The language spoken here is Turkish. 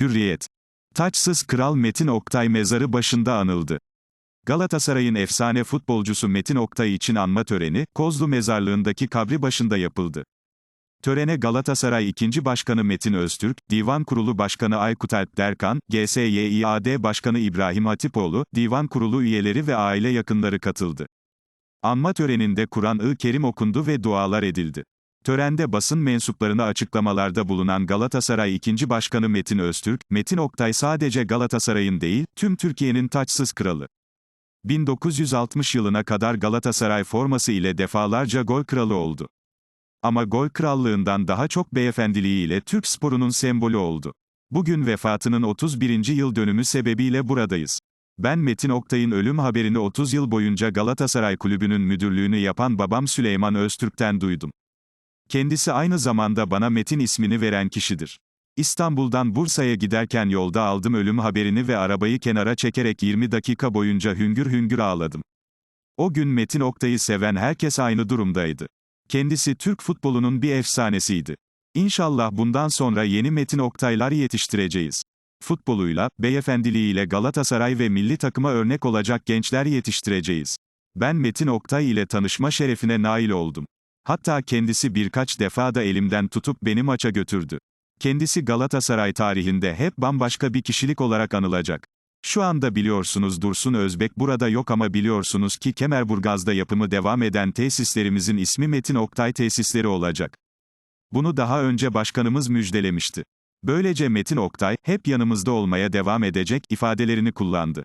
Hürriyet. Taçsız Kral Metin Oktay mezarı başında anıldı. Galatasaray'ın efsane futbolcusu Metin Oktay için anma töreni, Kozlu Mezarlığı'ndaki kabri başında yapıldı. Törene Galatasaray 2. Başkanı Metin Öztürk, Divan Kurulu Başkanı Aykut Alp Derkan, GSYİAD Başkanı İbrahim Hatipoğlu, Divan Kurulu üyeleri ve aile yakınları katıldı. Anma töreninde Kur'an-ı Kerim okundu ve dualar edildi. Törende basın mensuplarına açıklamalarda bulunan Galatasaray 2. Başkanı Metin Öztürk, Metin Oktay sadece Galatasaray'ın değil, tüm Türkiye'nin taçsız kralı. 1960 yılına kadar Galatasaray forması ile defalarca gol kralı oldu. Ama gol krallığından daha çok beyefendiliğiyle Türk sporunun sembolü oldu. Bugün vefatının 31. yıl dönümü sebebiyle buradayız. Ben Metin Oktay'ın ölüm haberini 30 yıl boyunca Galatasaray Kulübü'nün müdürlüğünü yapan babam Süleyman Öztürk'ten duydum. Kendisi aynı zamanda bana Metin ismini veren kişidir. İstanbul'dan Bursa'ya giderken yolda aldım ölüm haberini ve arabayı kenara çekerek 20 dakika boyunca hüngür hüngür ağladım. O gün Metin Oktay'ı seven herkes aynı durumdaydı. Kendisi Türk futbolunun bir efsanesiydi. İnşallah bundan sonra yeni Metin Oktaylar yetiştireceğiz. Futboluyla, beyefendiliğiyle Galatasaray ve milli takıma örnek olacak gençler yetiştireceğiz. Ben Metin Oktay ile tanışma şerefine nail oldum. Hatta kendisi birkaç defa da elimden tutup beni maça götürdü. Kendisi Galatasaray tarihinde hep bambaşka bir kişilik olarak anılacak. Şu anda biliyorsunuz Dursun Özbek burada yok ama biliyorsunuz ki Kemerburgaz'da yapımı devam eden tesislerimizin ismi Metin Oktay Tesisleri olacak. Bunu daha önce başkanımız müjdelemişti. Böylece Metin Oktay, hep yanımızda olmaya devam edecek, ifadelerini kullandı.